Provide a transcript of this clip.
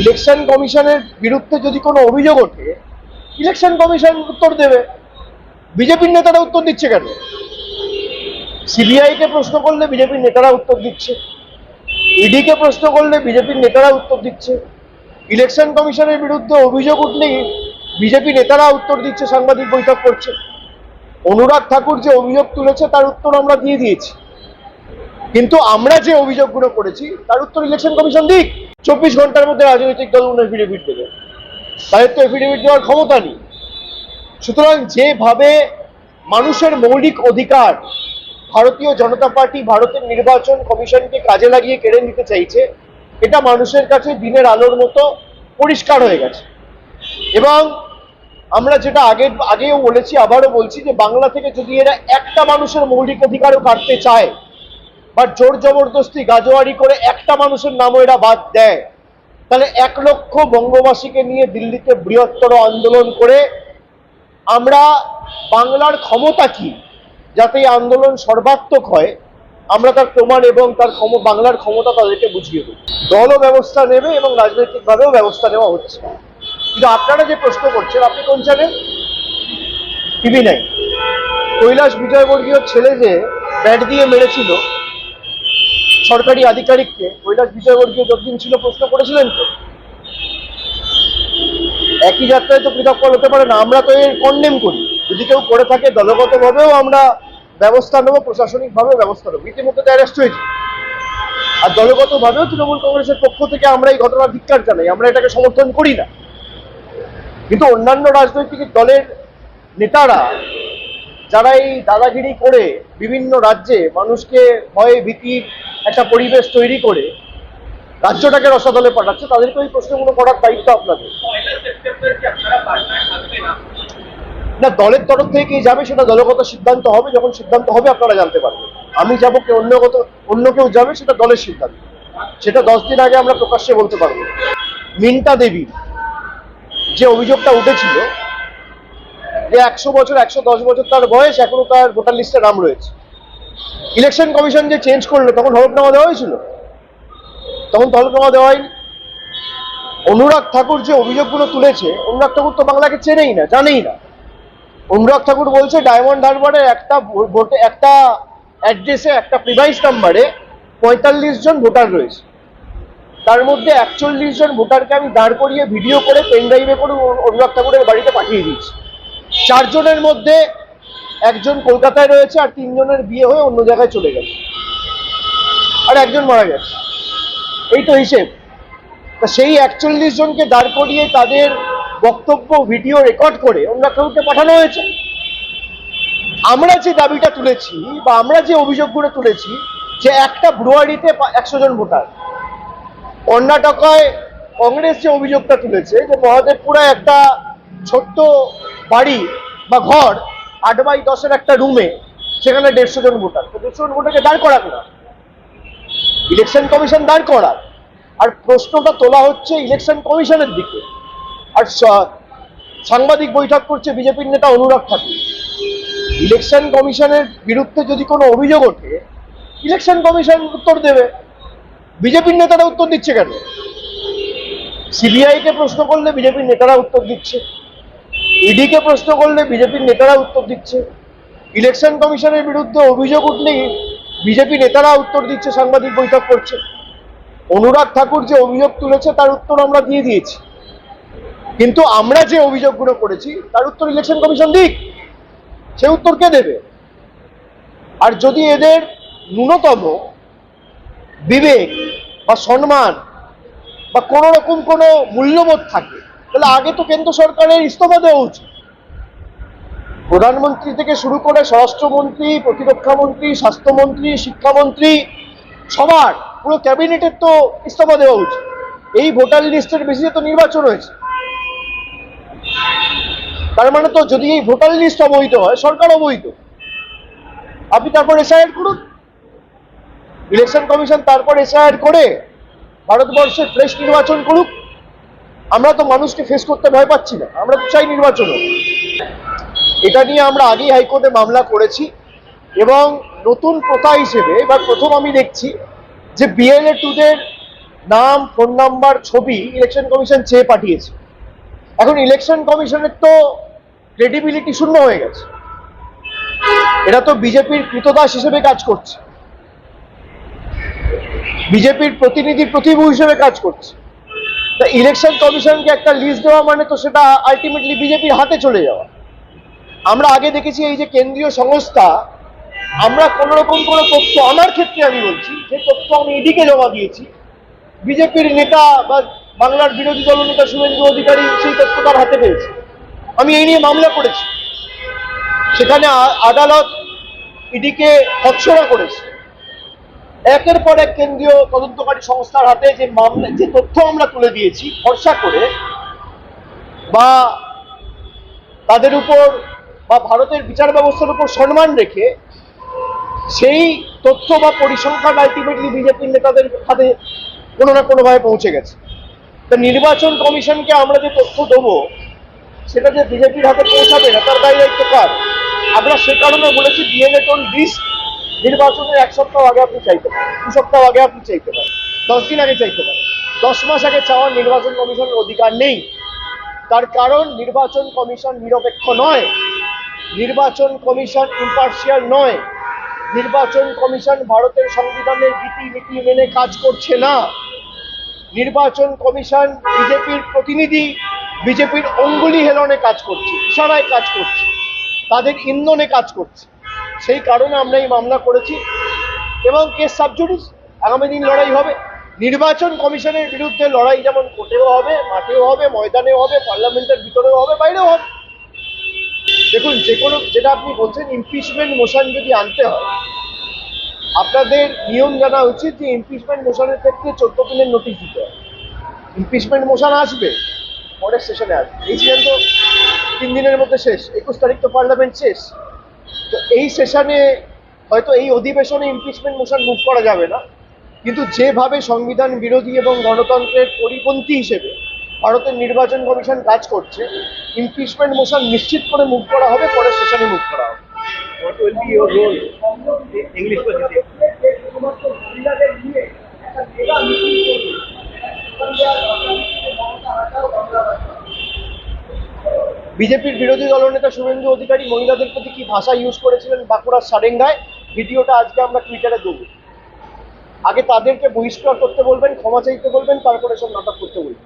Election কমিশনের বিরুদ্ধে যদি কোনো অভিযোগ ওঠে, ইলেকশন কমিশন উত্তর দেবে। বিজেপির নেতারা উত্তর দিচ্ছে কেন? সিবিআই কে প্রশ্ন করলে বিজেপির নেতারা উত্তর দিচ্ছে। ইডি কে প্রশ্ন করলে বিজেপির নেতারা উত্তর দিচ্ছে। ইলেকশন কমিশনের বিরুদ্ধে অভিযোগ উঠলেই বিজেপি নেতারা উত্তর দিচ্ছে, সাংবাদিক বৈঠক করছে। অনুরাগ ঠাকুর যে অভিযোগ তুলেছে, তার উত্তর আমরা দিয়ে দিয়েছি। কিন্তু আমরা যে অভিযোগগুলো করেছি, তার উত্তর ইলেকশন কমিশন দিক। চব্বিশ ঘণ্টার মধ্যে রাজনৈতিক দলগুলো এফিডেভিট দেবে। তাদের তো এফিডেভিট দেওয়ার ক্ষমতা নেই। সুতরাং যেভাবে মানুষের মৌলিক অধিকার ভারতীয় জনতা পার্টি, ভারতের নির্বাচন কমিশনকে কাজে লাগিয়ে কেড়ে নিতে চাইছে, এটা মানুষের কাছে দিনের আলোর মতো পরিষ্কার হয়ে গেছে। এবং আমরা যেটা আগে, আগেও বলেছি, আবারও বলছি যে বাংলা থেকে যদি এরা একটা মানুষের মৌলিক অধিকারও কাটতে চায় বা জোর জবরদস্তি গাজোয়ারি করে একটা মানুষের নামও এরা বাদ দেয়। তাহলে এক লক্ষ বঙ্গবাসীকে নিয়ে দিল্লিতে বৃহত্তর আন্দোলন করে আমরা বাংলার ক্ষমতা কি? যাতে এই আন্দোলন সর্বাত্মক হয়, আমরা তার প্রমাণ এবং তার ক্ষম, বাংলার ক্ষমতা তাদেরকে বুঝিয়ে দেব। দলও ব্যবস্থা নেবে এবং রাজনৈতিকভাবেও ব্যবস্থা নেওয়া হচ্ছে। কিন্তু আপনারা যে প্রশ্ন করছেন, আপনি কোন চ্যানেল? টিভি নাই কৈলাস বিজয়বর্গীয় ছেলে যে ব্যাট দিয়ে মেরেছিল সরকারি আধিকারিককে কৈলাস বিজয়বর্গীয় যতদিন ছিল প্রশ্ন করেছিলেন তো, একই যাত্রায় তো পৃথক ফল হতে পারে না। আমরা তো এর কন্ডেম করি। যদি কেউ করে থাকে, দলগতভাবেও আমরা ব্যবস্থা নেব, প্রশাসনিকভাবে ব্যবস্থা নেব। ইতিমধ্যে তো অ্যারেস্ট হয়েছে। আর দলগতভাবেও তৃণমূল কংগ্রেসের পক্ষ থেকে আমরা এই ঘটনার ধিক্কার জানাই। আমরা এটাকে সমর্থন করি না। কিন্তু অন্যান্য রাজনৈতিক দলের নেতারা যারা এই দাদাগিরি করে বিভিন্ন রাজ্যে মানুষকে ভয়ে ভীতির একটা পরিবেশ তৈরি করে, রাজ্যটাকে রসাতলে পাঠাচ্ছে, তাদেরকে ওই প্রশ্নগুলো করার দায়িত্ব আপনাদের। না, দলের তরফ থেকে কে যাবে সেটা দলগত সিদ্ধান্ত হবে, যখন সিদ্ধান্ত হবে আপনারা জানতে পারবেন। আমি যাব কে অন্যগত অন্য কেউ যাবে সেটা দলের সিদ্ধান্ত। সেটা দশ দিন আগে আমরা প্রকাশ্যে বলতে পারব। মিন্টা দেবী যে অভিযোগটা উঠেছিল যে একশো বছর, একশো দশ বছর তার বয়স, এখনও তার ভোটার লিস্টে নাম রয়েছে। ইলেকশন কমিশন যে চেঞ্জ করল, তখন হলফনামা দেওয়া হয়েছিল তখন হলফনামা দেওয়া হয়নি অনুরাগ ঠাকুর যে অভিযোগগুলো তুলেছে, অনুরাগ ঠাকুর তো বাংলাকে চেনেই না, জানেই না। অনুরাগ ঠাকুর বলছে, ডায়মন্ড হারবারের একটা ভোটে, একটা অ্যাড্রেসে, একটা প্রিভাইস নাম্বারে পঁয়তাল্লিশ জন ভোটার রয়েছে। তার মধ্যে একচল্লিশ জন ভোটারকে আমি দাঁড় করিয়ে ভিডিও করে পেন ড্রাইভে করে অনু- অনুরাগ ঠাকুরের বাড়িতে পাঠিয়ে দিয়েছি। চারজনের মধ্যে একজন কলকাতায় রয়েছে আর তিনজনের বিয়ে হয়ে অন্য জায়গায় চলে গেছে আর একজন মারা গেছে। এই তো হিসেব। তা সেই একচল্লিশ জনকে দাঁড় করিয়ে তাদের বক্তব্য, ভিডিও রেকর্ড করে অনুরাগ ঠাকুরকে পাঠানো হয়েছে। আমরা যে দাবিটা তুলেছি বা আমরা যে অভিযোগগুলো তুলেছি যে একটা ব্রুয়ারিতে একশো জন ভোটার। কর্ণাটকায় কংগ্রেস যে অভিযোগটা তুলেছে যে মহাদেবপুরায় একটা ছোট্ট বাড়ি বা ঘর, আট বাই দশের একটা রুমে, সেখানে দেড়শো জন ভোটার। তো দেড়শো জন ভোটারকে দাঁড় করাক না। ইলেকশন কমিশন দাঁড় করাক। আর প্রশ্নটা তোলা হচ্ছে ইলেকশন কমিশনের দিকে। আর সাংবাদিক বৈঠক করছে বিজেপির নেতা অনুরাগ ঠাকুর। ইলেকশন কমিশনের বিরুদ্ধে যদি কোনো অভিযোগ ওঠে, ইলেকশন কমিশন উত্তর দেবে। বিজেপির নেতারা উত্তর দিচ্ছে কেন? সিবিআই কে প্রশ্ন করলে বিজেপির নেতারা উত্তর দিচ্ছে। ইডি কে প্রশ্ন করলে বিজেপির নেতারা উত্তর দিচ্ছে। ইলেকশন কমিশনের বিরুদ্ধে অভিযোগ উঠলেই বিজেপি নেতারা উত্তর দিচ্ছে, সাংবাদিক বৈঠক করছে। অনুরাগ ঠাকুর যে অভিযোগ তুলেছে, তার উত্তর আমরা দিয়ে দিয়েছি। কিন্তু আমরা যে অভিযোগগুলো করেছি, তার উত্তর ইলেকশন কমিশন দিক। সে উত্তর কে দেবে? আর যদি এদের ন্যূনতম বিবেক বা সম্মান বা কোনো রকম কোনো মূল্যবোধ থাকে তাহলে আগে তো কেন্দ্র সরকারের ইস্তফা দেওয়া উচিত। প্রধানমন্ত্রী থেকে শুরু করে স্বরাষ্ট্রমন্ত্রী, প্রতিরক্ষা মন্ত্রী, স্বাস্থ্যমন্ত্রী, শিক্ষামন্ত্রী, সবার পুরো ক্যাবিনেটের তো ইস্তফা দেওয়া উচিত। এই ভোটার লিস্টের বেশিতে তো নির্বাচন হয়েছে। তার মানে তো যদি এই ভোটার লিস্ট অবৈধ হয়, সরকার অবৈধ। আপনি তারপর এসআইআর করুন। ইলেকশন কমিশন তারপর এসআইআর করে ভারতবর্ষে ফ্রেশ নির্বাচন করুক। আমরা তো মানুষকে ফেস করতে ভয় পাচ্ছি না, আমরা তো চাই নির্বাচন। এটা নিয়ে আমরা আগেই হাইকোর্টে মামলা করেছি এবং নতুন প্রথা হিসেবে এবার প্রথম আমি দেখছি যে বিএলএ টুদের নাম, ফোন নাম্বার, ছবি ইলেকশন কমিশন চেয়ে পাঠিয়েছে। এখন ইলেকশন কমিশনের তো ক্রেডিবিলিটি শূন্য হয়ে গেছে। এরা তো বিজেপির কৃতদাস হিসেবে কাজ করছে। বিজেপির প্রতিনিধি প্রতিভূ হিসেবে কাজ করছে। তা ইলেকশন কমিশনকে একটা লিস্ট দেওয়া মানে তো সেটা আলটিমেটলি বিজেপির হাতে চলে যাওয়া। আমরা আগে দেখেছি এই যে কেন্দ্রীয় সংস্থা, আমরা কোন রকম কোনো তথ্য আমার ক্ষেত্রে আমি বলছি, যে তথ্য আমি ইডিকে জমা দিয়েছি। বিজেপির নেতা বা বাংলার বিরোধী দলনেতা শুভেন্দু অধিকারী সেই তথ্য তার হাতে পেয়েছে। আমি এই নিয়ে মামলা করেছি। সেখানে আদালত ইডিকে হৎসরা করেছে। একের পর এক কেন্দ্রীয় তদন্তকারী সংস্থার হাতে যে মামলা যে তথ্য আমরা তুলে দিয়েছি, ভরসা করে বা তাদের উপর বা ভারতের বিচার ব্যবস্থার উপর সম্মান রেখে সেই তথ্য বা পরিসংখ্যান আলটিমেটলি বিজেপির নেতাদের হাতে কোনো না কোনোভাবে পৌঁছে গেছে। তা নির্বাচন কমিশনকে আমরা যে তথ্য দেবো, সেটা যে বিজেপির হাতে পৌঁছাবে না, তার দায়ী দায়িত্ব কার? আমরা সে কারণে বলেছি ডিএনএ টোন লিস্ট নির্বাচনের এক সপ্তাহ আগে আপনি চাইতে পারেন, দু সপ্তাহ আগে আপনি চাইতে পারেন, দশ দিন আগে চাইতে পারেন। দশ মাস আগে চাওয়ার নির্বাচন কমিশনের অধিকার নেই। তার কারণ নির্বাচন কমিশন নিরপেক্ষ নয়, নির্বাচন কমিশন ইম্পার্শিয়াল নয়। নির্বাচন কমিশন ভারতের সংবিধানের রীতি নীতি মেনে কাজ করছে না। নির্বাচন কমিশন বিজেপির প্রতিনিধি, বিজেপির অঙ্গুলি হেলনে কাজ করছে, ইশারায় কাজ করছে, তাদের ইন্ধনে কাজ করছে। সেই কারণে আমরা এই মামলা করেছি এবং কেস সাবজুডিস আগামী দিন লড়াই হবে। নির্বাচন কমিশনের বিরুদ্ধে লড়াই যেমন কোর্টেও হবে, মাঠেও হবে, ময়দানেও হবে, পার্লামেন্টের ভিতরেও হবে, বাইরেও হবে। দেখুন, যে কোনো যেটা আপনি বলছেন ইমপিচমেন্ট মোশন যদি আনতে হয়, আপনাদের নিয়ম জানা উচিত যে ইমপিচমেন্ট মোশনের ক্ষেত্রে চোদ্দ দিনের নোটিশ দিতে হয় ইমপিচমেন্ট মোশন আসবে, পরের সেশনে আসবে। এই সিজন তো তিন দিনের মধ্যে শেষ, একুশ তারিখ তো পার্লামেন্ট শেষ। তো এই সেশনে হয়তো এই অধিবেশনে ইমপিচমেন্ট মোশন মুভ করা যাবে না। কিন্তু যেভাবে সংবিধান বিরোধী এবং গণতন্ত্রের পরিপন্থী হিসেবে ভারতের নির্বাচন কমিশন কাজ করছে ইমপিচমেন্ট মোশন নিশ্চিত করে মুভ করা হবে পরের সেশনে মুভ করা হবে। বিজেপির বিরোধী দলনেতা শুভেন্দু অধিকারী মহিলাদের প্রতি কি ভাষা ইউজ করেছিলেন বাঁকুড়ার সারেঙ্গায়? ভিডিওটা আজকে আমরা টুইটারে দেবো। আগে তাদেরকে বহিষ্কার করতে বলবেন, ক্ষমা চাইতে বলবেন, তারপরে সব নাটক করতে বলবেন।